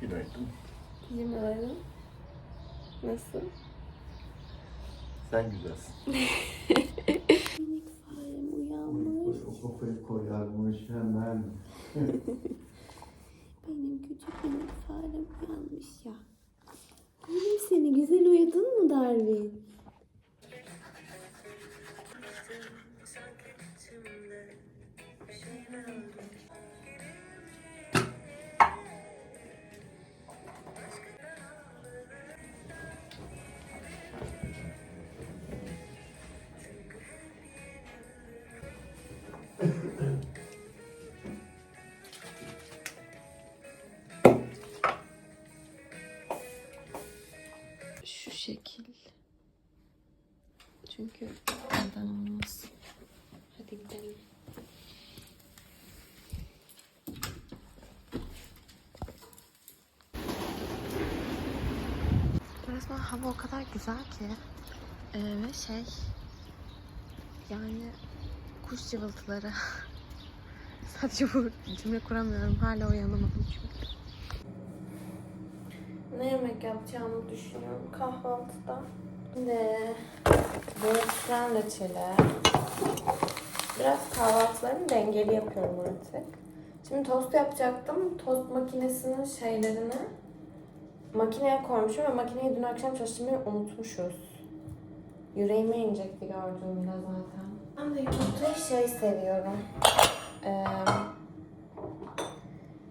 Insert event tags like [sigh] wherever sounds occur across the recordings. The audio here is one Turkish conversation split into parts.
Günaydın. Günaydın. Nasıl? Sen güzelsin. Minik farem uyanmış. O kafayı koyarmış hemen. Benim küçük minik farem uyanmış ya. Benim seni güzel uyudun mu Darwin? Çünkü ondan olmaz. Hadi gidelim. Resmen hava o kadar güzel ki. Ee, ve şey yani kuş cıvıltıları. [laughs] Sadece bu cümle kuramıyorum. Hala uyanamadım çünkü. Ne yemek yapacağımı düşünüyorum kahvaltıda. Şimdi böğürtlen reçeli. Biraz kahvaltılarımı dengeli yapıyorum artık. Şimdi tost yapacaktım. Tost makinesinin şeylerini makineye koymuşum ve makineyi dün akşam çalıştırmayı unutmuşuz. Yüreğime inecekti gördüğümde zaten. Ben de yumurtayı şey seviyorum. Ee,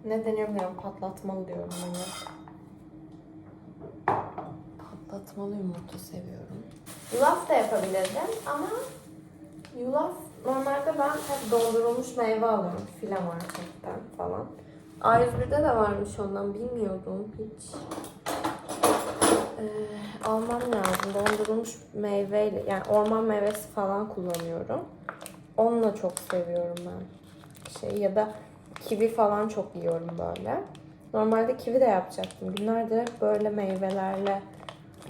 ne deniyor bilmiyorum. Patlatmalı diyorum hani. Patlatmalı yumurta seviyorum. Yulaf da yapabilirdim ama yulaf normalde ben hep dondurulmuş meyve alıyorum file marketten falan. A101'de de varmış ondan bilmiyordum hiç. Ee, almam lazım. Dondurulmuş meyveyle yani orman meyvesi falan kullanıyorum. Onunla çok seviyorum ben. Şey ya da kivi falan çok yiyorum böyle. Normalde kivi de yapacaktım. Günlerdir böyle meyvelerle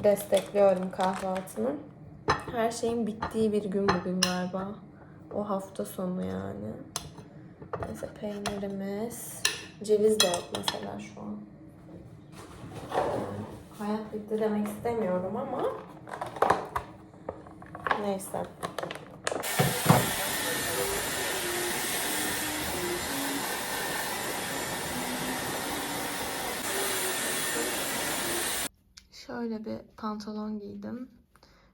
destekliyorum kahvaltımı. Her şeyin bittiği bir gün bugün galiba. O hafta sonu yani. Neyse peynirimiz. Ceviz de yok mesela şu an. Yani hayat bitti demek istemiyorum ama neyse. Şöyle bir pantolon giydim.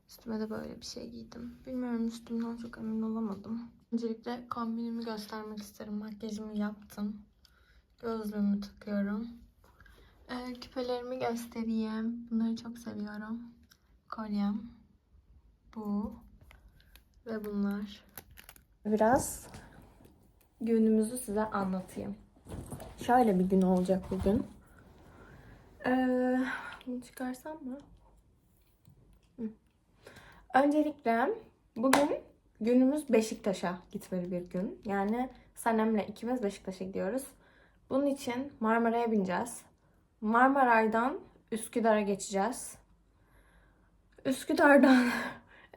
Üstüme de böyle bir şey giydim. Bilmiyorum üstümden çok emin olamadım. Öncelikle kombinimi göstermek isterim. Makyajımı yaptım. Gözlüğümü takıyorum. Ee, küpelerimi göstereyim. Bunları çok seviyorum. Kolyem. Bu. Ve bunlar. Biraz günümüzü size anlatayım. Şöyle bir gün olacak bugün. Ee, bunu çıkarsam mı? Öncelikle bugün günümüz Beşiktaş'a gitmeli bir gün. Yani Sanem'le ikimiz Beşiktaş'a gidiyoruz. Bunun için Marmara'ya bineceğiz. Marmaray'dan Üsküdar'a geçeceğiz. Üsküdar'dan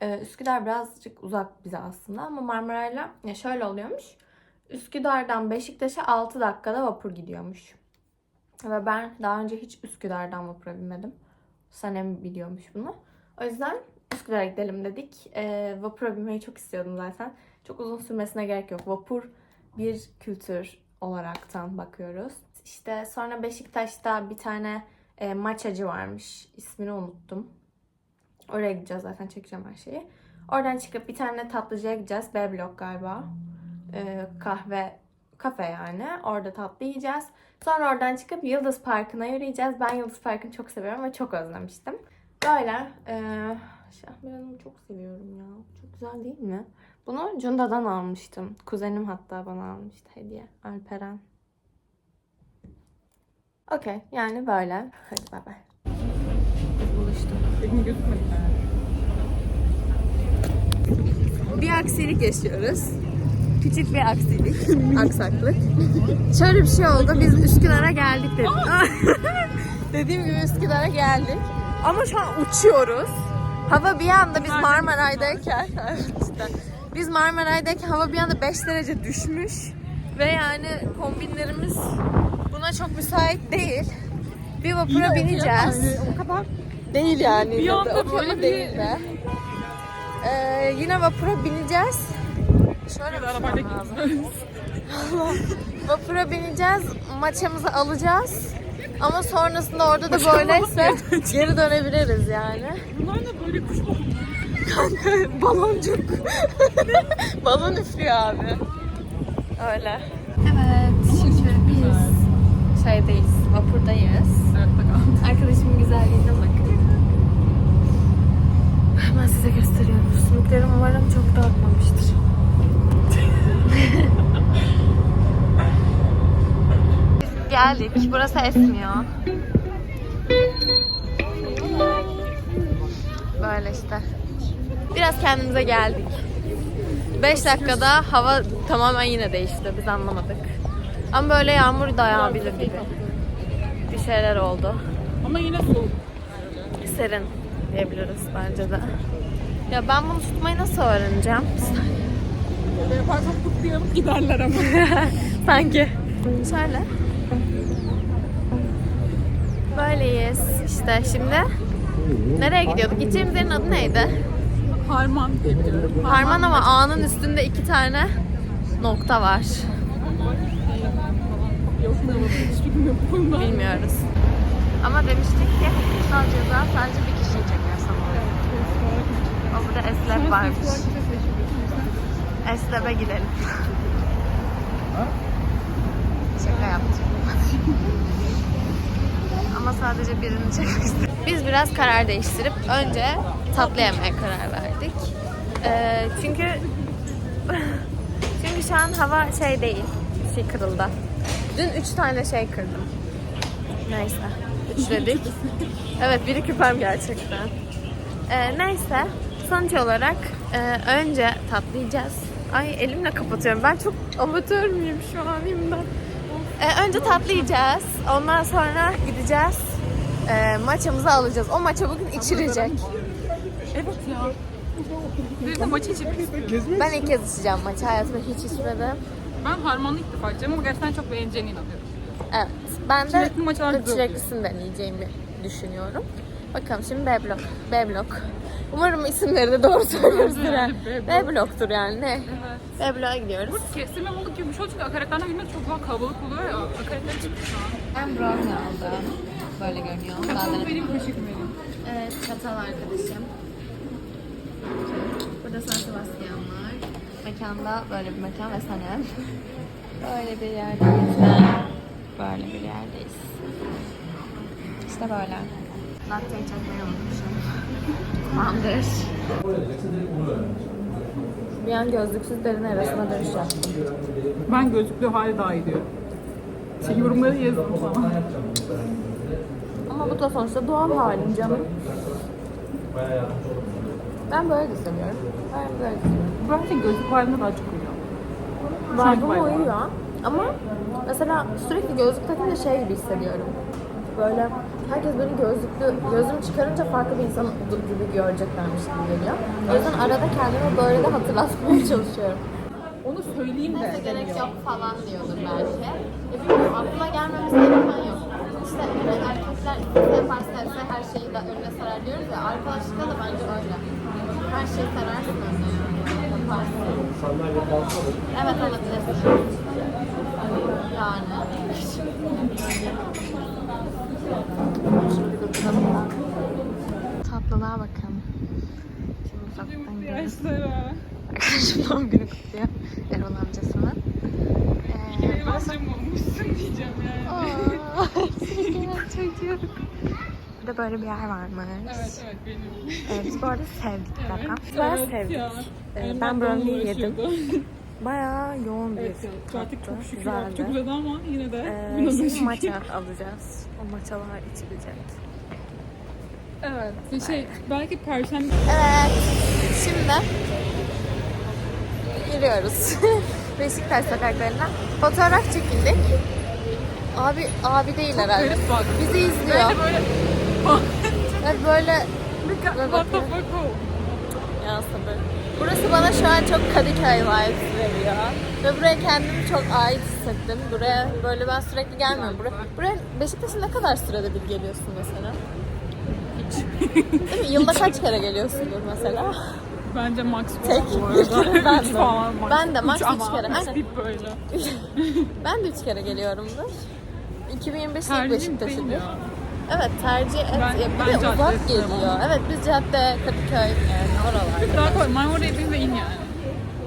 Ee, [laughs] Üsküdar birazcık uzak bize aslında ama Marmaray'la şöyle oluyormuş. Üsküdar'dan Beşiktaş'a 6 dakikada vapur gidiyormuş. Ve ben daha önce hiç Üsküdar'dan vapura binmedim. Sanem biliyormuş bunu. O yüzden Üsküdar'a gidelim dedik. Ee, vapura binmeyi çok istiyordum zaten. Çok uzun sürmesine gerek yok. Vapur bir kültür olaraktan bakıyoruz. İşte sonra Beşiktaş'ta bir tane e, maçacı varmış. İsmini unuttum. Oraya gideceğiz zaten çekeceğim her şeyi. Oradan çıkıp bir tane tatlıcıya gideceğiz. B blok galiba. Ee, kahve kafe yani. Orada tatlı yiyeceğiz. Sonra oradan çıkıp Yıldız Parkı'na yürüyeceğiz. Ben Yıldız Parkı'nı çok seviyorum ve çok özlemiştim. Böyle. Ee, Şahmeran'ı çok seviyorum ya. Çok güzel değil mi? Bunu Cunda'dan almıştım. Kuzenim hatta bana almıştı hediye. Alperen. Okey. Yani böyle. Hadi bay bay. Buluştuk. Bir aksilik yaşıyoruz. Küçük bir aksilik. [laughs] Aksaklık. Şöyle bir şey oldu. Biz Üsküdar'a geldik dedik. [laughs] Dediğim gibi Üsküdar'a geldik. Ama şu an uçuyoruz. Hava bir anda biz Marmaray'dayken [laughs] biz Marmaray'dayken hava bir anda 5 derece düşmüş. Ve yani kombinlerimiz buna çok müsait değil. Bir vapura bineceğiz. o kadar Değil yani. Bir anda böyle değil de. Ee, yine vapura bineceğiz. Şöyle bir arabayla lazım. [laughs] Vapura bineceğiz, maçamızı alacağız. Ama sonrasında orada da böyleyse [laughs] geri dönebiliriz yani. Bunlar da böyle kuş. Kanka [laughs] baloncuk. Balon üflüyor abi. Öyle. Evet, şimdi biz şeydeyiz, vapurdayız. Kaldım. Arkadaşımın güzelliğine bakın. Hemen size gösteriyorum. Sümüklerim umarım çok dağıtmamıştır. [laughs] Geldik. Burası esmiyor. Böyle işte. Biraz kendimize geldik. 5 dakikada hava tamamen yine değişti. Biz anlamadık. Ama böyle yağmur da yağabilir gibi. Bir şeyler oldu. Ama yine soğuk. Serin diyebiliriz bence de. Ya ben bunu tutmayı nasıl öğreneceğim? Böyle yaparsan kutlayalım giderler ama. [laughs] Sanki. Şöyle. Böyleyiz. İşte şimdi nereye gidiyorduk? Gideceğimiz yerin adı neydi? Harman diye biliyorum. Harman ama A'nın üstünde iki tane nokta var. Bilmiyoruz. Ama demiştik ki kutsal ceza sadece bir kişiyi çeker sanırım. O burada eslep varmış. Eslep'e gidelim. Şaka yaptım. Ama sadece birini çekmek istedim. Biz biraz karar değiştirip önce tatlı yemeye karar verdik. Ee, çünkü çünkü şu an hava şey değil. Şey kırıldı. Dün üç tane şey kırdım. Neyse. Üçledik. evet biri küpem gerçekten. Ee, neyse. Sonuç olarak e, önce tatlayacağız. Ay elimle kapatıyorum. Ben çok amatör müyüm şu an imdat. Ee, önce tatlayacağız. Ondan sonra gideceğiz. Ee, maçamızı alacağız. O maça bugün içilecek. Evet ya. Bir de maç için. Ben ilk kez içeceğim maçı. Hayatımda hiç içmedim. Ben harmanlı ilk defa içeceğim ama gerçekten çok beğeneceğine inanıyorum. Evet. Ben de Çilekli maçlar güzel oluyor. çileklisini deneyeceğimi düşünüyorum. Bakalım şimdi B blok. B blok. Umarım isimleri de doğru söylüyoruzdur. Yani yani. B blok. B bloktur yani ne? Evet. B bloğa gidiyoruz. Bu kestirme balık gibi bir şey çünkü akaretlerden bilmek çok daha kalabalık oluyor ya. Akaretler çıktı şu an. Ben brownie aldım. Böyle görünüyor. Kapalı benim kaşık benim. Evet, çatal arkadaşım. Burada San Sebastian var. Mekanda böyle bir mekan ve Sanem. Böyle bir yerdeyiz. Böyle bir yerdeyiz. İşte böyle. Latte'yi çekmeyi unutmuşum. Tamamdır. Bir an gözlüksüz derin arasına dönüş yaptım. Ben gözlüklü hali daha iyi diyorum. Şey, yorumları yazın sana. Ama bu da sonuçta doğal halim canım. Ben böyle de seviyorum. Ben böyle de seviyorum. Bence gözlük haline daha çok uyuyor. Vibe'ıma uyuyor. Ama mesela sürekli gözlük takınca şey gibi hissediyorum. Böyle herkes beni gözlüklü, gözümü çıkarınca farklı bir insan gibi göreceklermiş gibi geliyor. O yüzden arada kendime böyle de hatırlatmaya çalışıyorum. Onu söyleyeyim de. Neyse gerek yok falan diyordur belki. E bilmiyorum aklıma gelmemesi gereken yok. İşte hani erkekler istese yapar sevse her şeyi de önüne sarar diyoruz ya. Arkadaşlıkta da bence öyle. Her şeyi sararsın önüne yani. Yaparsın. Evet alabilirsin. Yani. Tatlılığa bakın. Şimdi uzaktan. Yaşlara. Arkadaşım doğum günü kutluyor. Erol amcasının. Ee, amcam olmuşsun diyeceğim yani. Aa, çocuk. Burada böyle bir yer varmış. Evet evet benim. Biz bu arada sevdik dakika. Biz bayağı Evet sevdik. ya. Ee, ben brownie yedim. Bayağı yoğun bir Evet. Pratik tattı. çok şükür Güzeldi. çok güzeldi ama yine de Ee, buna şimdi maça alacağız. O maçalar içilecek. Evet. Şey belki perşembe Evet. Şimdi giriyoruz. [laughs] Beşiktaş sokaklarına. Fotoğraf çekildik. Abi abi değil herhalde. garip bak. Bizi izliyor. De böyle [laughs] Ve böyle what the fuck ya sabır. Burası bana şu an çok Kadıköy vibes veriyor. Ve buraya kendimi çok ait hissettim. Buraya böyle ben sürekli gelmiyorum. Buraya, buraya Beşiktaş'a ne kadar sürede bir geliyorsun mesela? Hiç. Değil mi? Yılda kaç kere geliyorsundur mesela? Bence max Tek. bu arada. Ben Üç de. falan max. Ben de max Üç ama kere. Aynen. tip böyle. [laughs] Ben de üç kere geliyorumdur. 2025'te ilk Tercihim Beşiktaş'ıdır. ya. Evet tercih et. Ben- ya bir ben de uzak geliyor. Evet biz cadde, Kadıköy yani oralarda. Daha kolay. Marmara'ya bin ve in yani.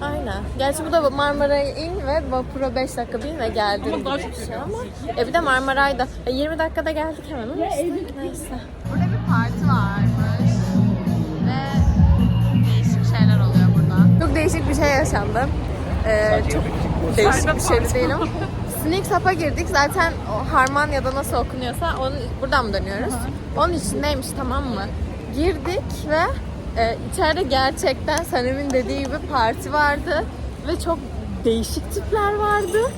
Aynen. Gerçi bu da Marmara'ya in ve vapura 5 dakika bin ve geldin Ama gibi daha bir çok şey yakın. ama. E bir de Marmaray'da. E 20 dakikada geldik hemen ama işte neyse. Değişik bir şey yaşandı. Ee, çok değişik bir şey de değil ama. Sneak Sap'a girdik. Zaten o Harman ya da nasıl okunuyorsa onun, buradan mı dönüyoruz? Onun içindeymiş tamam mı? Girdik ve e, içeride gerçekten Sanem'in dediği gibi parti vardı. Ve çok değişik tipler vardı.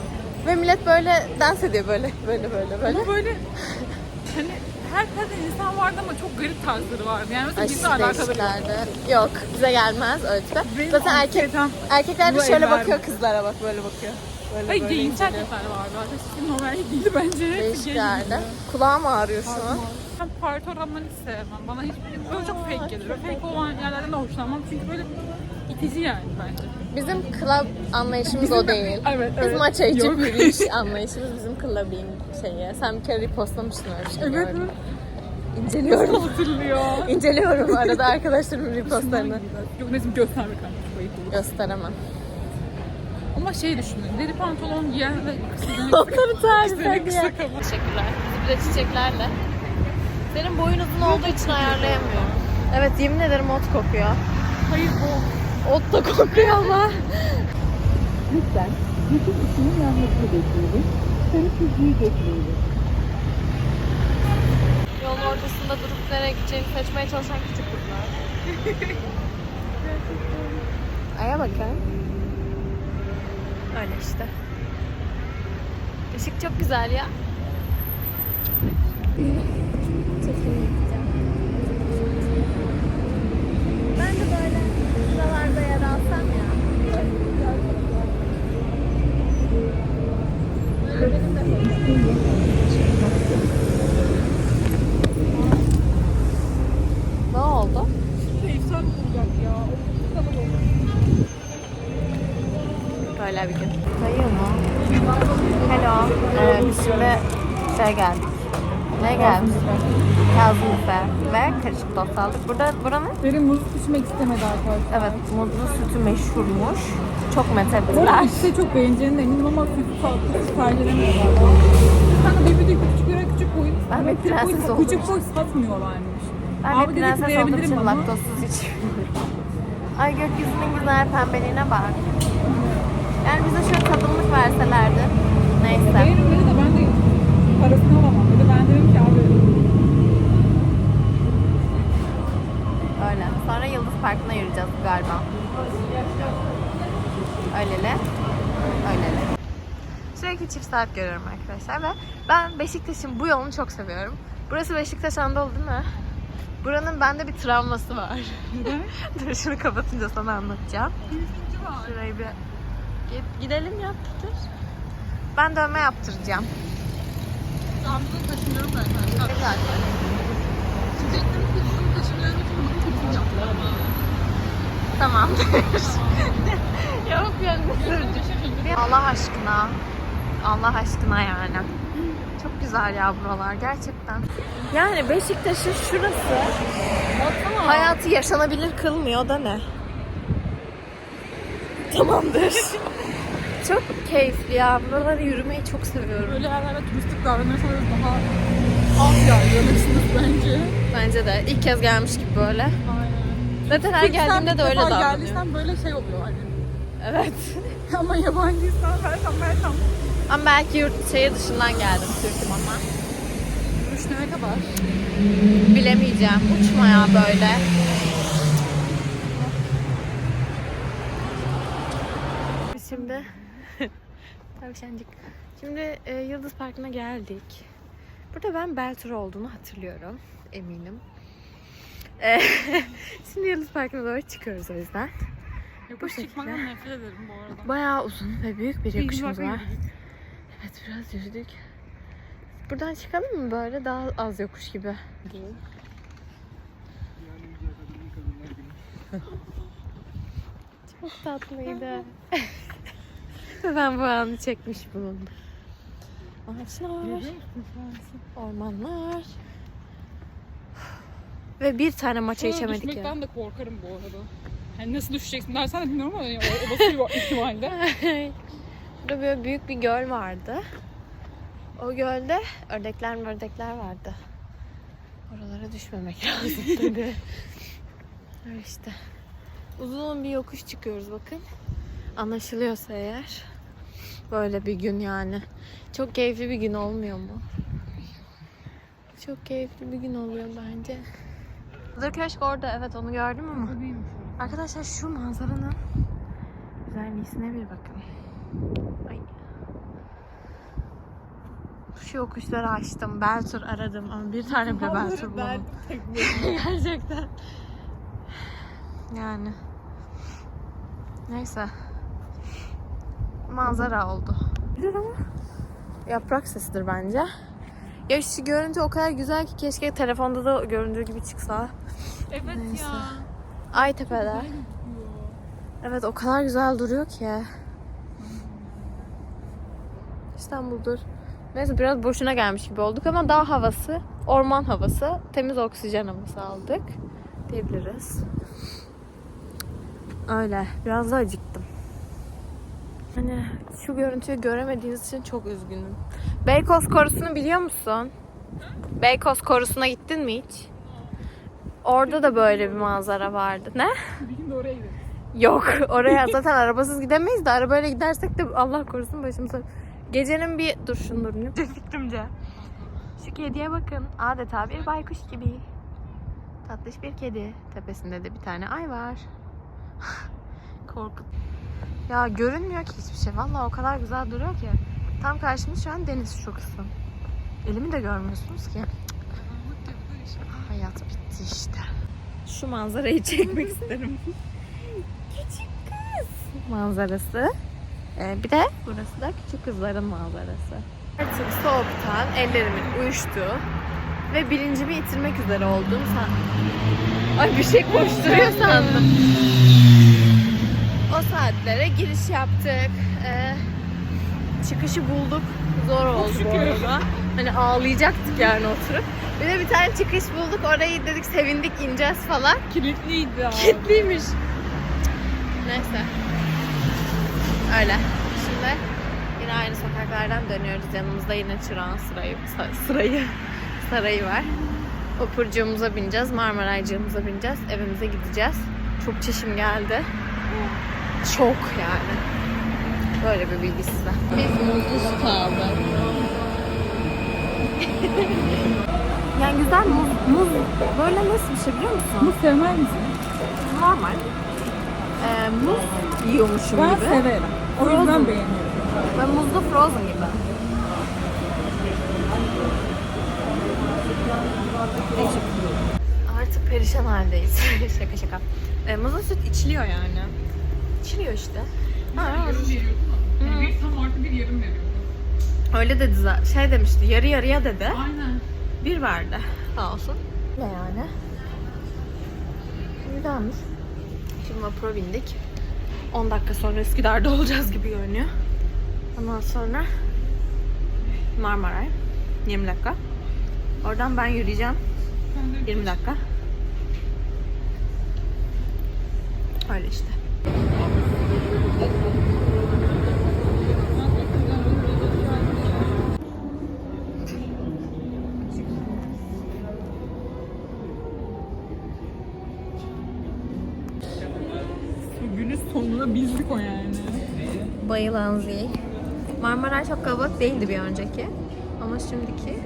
Ve millet böyle dans ediyor böyle böyle böyle böyle. Ama böyle hani her tarzda insan vardı ama çok garip tarzları vardı. Yani mesela bizle alakalı yok. Yok bize gelmez öyle tipler. Benim Zaten erkek, anksiyetem erkekler de bu şöyle el bakıyor kızlara bak böyle bakıyor. Böyle Hayır böyle giyinsel inceliyor. detaylar vardı. Arkadaşlar normal değildi bence. Değişik gay yerde. Kulağım ağrıyor şu an. Ben parti hiç sevmem. Bana hiç böyle çok fake gelir. Fake olan yerlerden de hoşlanmam. Çünkü böyle itici yani bence. Bizim club anlayışımız o değil. [laughs] Evet, Biz evet. maça içip yürüyüş anlayışımız bizim clubbing şeyi. Sen bir kere repostlamıştın öyle bir şey. Evet. gördüm. İnceliyorum. Hatırlıyor. İnceliyorum arada [laughs] arkadaşlarımın repostlarını. Yok nesim göstermek artık. Gösteremem. Ama şey düşünün. Deri pantolon giyen ve kısa Onları tarif ediyor. Teşekkürler. Bir de çiçeklerle. Senin boyun uzun olduğu için ayarlayamıyorum. Evet yemin ederim ot kokuyor. Hayır bu. Ot da kokuyor ama. Lütfen bütün ışığın yanmasını bekleyelim. Sarı çizgiyi geçmeyelim. Yolun ortasında durup nereye gideceğini seçmeye çalışan küçük kızlar. [laughs] Aya bakın. Öyle işte. Işık çok güzel ya. Ben de böyle buralarda yer alsam ya. Ne oldu? İftar olacak ya. Böyle bir gün. Dayı mı? Hello. Ee, biz şimdi. Ne gelmiş? Kazım büfe ve karışık tost aldık. Burada buranın Derin muz pişmek istemedi arkadaşlar. evet muzlu sütü meşhurmuş. Çok methettiler. işte çok beğeneceğine eminim ama sütü tatlı tercih edemiyorlar. Sen de bir küçüklere küçük boy. Ben bir prenses oldum. Küçük boy satmıyorlarmış. Ben Abi ki, prenses olduğum için laktozsuz içiyorum. Ay gökyüzünün güzel pembeliğine bak. Yani bize şöyle tadımlık verselerdi. Neyse. Dedi de ben de parasını alamam dedim ki abi Öyle. Sonra Yıldız Parkı'na yürüyeceğiz galiba. Öyleli. Öyleli. Sürekli çift saat görüyorum arkadaşlar ve ben Beşiktaş'ın bu yolunu çok seviyorum. Burası Beşiktaş Anadolu değil mi? Buranın bende bir travması var. [laughs] Dur şunu kapatınca sana anlatacağım. Şurayı bir Git- gidelim ya Peter. Ben dövme yaptıracağım. Amcanın taşınıyorum zaten. Güzel. Çiçeklerin kutusunu taşınıyorum için bunu kutusunu yaptılar ama. Tamamdır. [laughs] Yok yani Allah aşkına. Allah aşkına yani. Çok güzel ya buralar gerçekten. Yani Beşiktaş'ın şurası hayatı yaşanabilir kılmıyor da ne? Tamamdır. Çok keyifli ya. Buraları yürümeyi çok seviyorum. Böyle yerlerde turistik davranırsanız daha az yargılanırsınız bence. Bence de. ilk kez gelmiş gibi böyle. Aynen. Zaten her geldiğimde de öyle davranıyor. Geldiysen böyle şey oluyor hani. Evet. [laughs] Ama yabancıysan welcome welcome. Ama belki yurt şehir dışından geldim Türk'üm ama. Duruş ne kadar? Bilemeyeceğim. Uçma ya böyle. Biz şimdi tavşancık. Şimdi e, Yıldız Parkı'na geldik. Burada ben Beltur olduğunu hatırlıyorum. Eminim. E, [laughs] şimdi Yıldız Parkı'na doğru çıkıyoruz o yüzden. Yokuş çıkmaktan nefret ederim bu arada. Bayağı uzun ve büyük bir yokuşumuz var. Evet biraz yürüdük. Buradan çıkalım mı böyle daha az yokuş gibi? Çok tatlıydı. [laughs] Ben bu anı çekmiş bulundum. Ağaçlar, ormanlar. Ve bir tane maça Sonra içemedik ya. düşmekten de korkarım bu arada. Yani nasıl düşeceksin dersen de bilmiyorum ama yani o- olası bir ihtimalle. [laughs] Burada böyle büyük bir göl vardı. O gölde ördekler ördekler vardı. Oralara düşmemek [laughs] lazım tabii. Öyle işte. Uzun bir yokuş çıkıyoruz bakın. Anlaşılıyorsa eğer. Böyle bir gün yani. Çok keyifli bir gün olmuyor mu? Çok keyifli bir gün oluyor bence. Hazır köşk orada evet onu gördüm ama. Arkadaşlar şu manzaranın güzelliğine bir bakın. Ay. Şu yokuşları açtım. Beltur aradım ama bir tane bile Beltur bulamadım. [laughs] Gerçekten. Yani. Neyse. Manzara oldu. Ama. Yaprak sesidir bence. Ya şu görüntü o kadar güzel ki keşke telefonda da göründüğü gibi çıksa. Evet Neyse. ya. Aytepe'de. Evet o kadar güzel duruyor ki. İstanbul'dur. Neyse biraz boşuna gelmiş gibi olduk ama dağ havası, orman havası, temiz oksijen havası aldık diyebiliriz. Öyle. Biraz da acıktım. Hani şu görüntüyü göremediğiniz için çok üzgünüm. Beykoz Korusu'nu biliyor musun? Beykoz Korusu'na gittin mi hiç? Orada da böyle bir manzara vardı. Ne? Bir gün de oraya gidelim. Yok oraya zaten arabasız gidemeyiz de arabayla gidersek de Allah korusun başımıza. Gecenin bir dur şunu durun. Fikrimce. Şu kediye bakın. Adeta bir baykuş gibi. Tatlış bir kedi. Tepesinde de bir tane ay var. [laughs] Korkut. Ya görünmüyor ki hiçbir şey. Vallahi o kadar güzel duruyor ki. Tam karşımız şu an deniz şurası. Elimi de görmüyorsunuz ki. Hayat bitti işte. Şu manzarayı çekmek isterim. [laughs] Küçük kız manzarası. Ee, bir de burası da küçük kızların manzarası. Artık soğuktan ellerimin uyuştuğu ve bilincimi yitirmek üzere olduğum san... Ay bir şey koşturuyor sandım. O saatlere giriş yaptık. Ee, çıkışı bulduk. Zor oldu bu arada. Hani ağlayacaktık yani oturup. Bir de bir tane çıkış bulduk. Orayı dedik sevindik ineceğiz falan. Kilitliydi abi. Kilitliymiş. Neyse. Öyle. Şimdi yine aynı sokaklardan dönüyoruz. Yanımızda yine Çırağan sırayı, sırayı, sarayı var. Vapurcuğumuza bineceğiz, Marmaraycığımıza bineceğiz, evimize gideceğiz. Çok çişim geldi. Çok yani. Böyle bir bilgi size. Biz muzlu kaldı. [laughs] yani güzel muz, muz böyle nasıl bir şey biliyor musun? Bunu sevmez misin? normal. Ee, muz yiyormuşum Ben gibi. severim. O Frozen. yüzden beğeniyorum. Ve muzlu frozen gibi. Artık perişan haldeyiz. [laughs] şaka şaka. Ee, muzlu süt içiliyor yani. İçiliyor işte. Ha, Yarım veriyordu mu? Yani bir tam artı bir yarım veriyordu. öyle dedi zaten. Şey demişti yarı yarıya dedi. Aynen. Bir verdi. Sağ olsun. Ne yani? Güzelmiş. Şimdi vapura bindik. 10 dakika sonra Üsküdar'da [laughs] olacağız gibi görünüyor. Ondan sonra Marmaray. 20 dakika. Oradan ben yürüyeceğim. Ben de 20 dakika. Öyle işte. Günün sonunda bizlik o yani. Bayılan Zil. Marmaray çok kalabalık değildi bir önceki. Ama şimdiki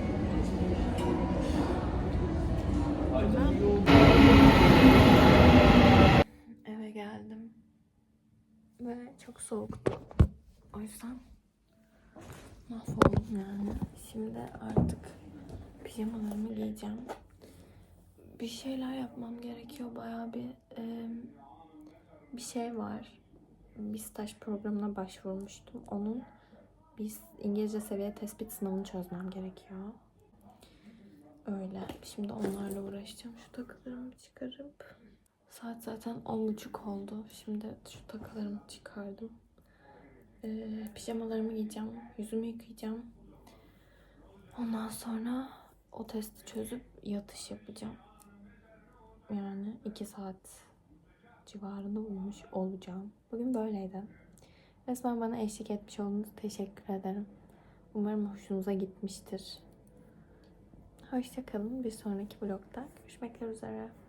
Eve geldim. Ve çok soğuktu. O yüzden mahvoldum yani. Şimdi artık pijamalarımı giyeceğim. Bir şeyler yapmam gerekiyor. Bayağı bir em, bir şey var. bir staj programına başvurmuştum. Onun bir İngilizce seviye tespit sınavını çözmem gerekiyor. Öyle. Şimdi onlarla uğraşacağım. Şu takılarımı çıkarıp. Saat zaten 10.30 oldu. Şimdi şu takılarımı çıkardım. Ee, pijamalarımı giyeceğim. Yüzümü yıkayacağım. Ondan sonra o testi çözüp yatış yapacağım. Yani 2 saat civarında uyumuş olacağım. Bugün böyleydi. Resmen bana eşlik etmiş olduğunuz teşekkür ederim. Umarım hoşunuza gitmiştir. Hoşçakalın. Bir sonraki vlogda görüşmek üzere.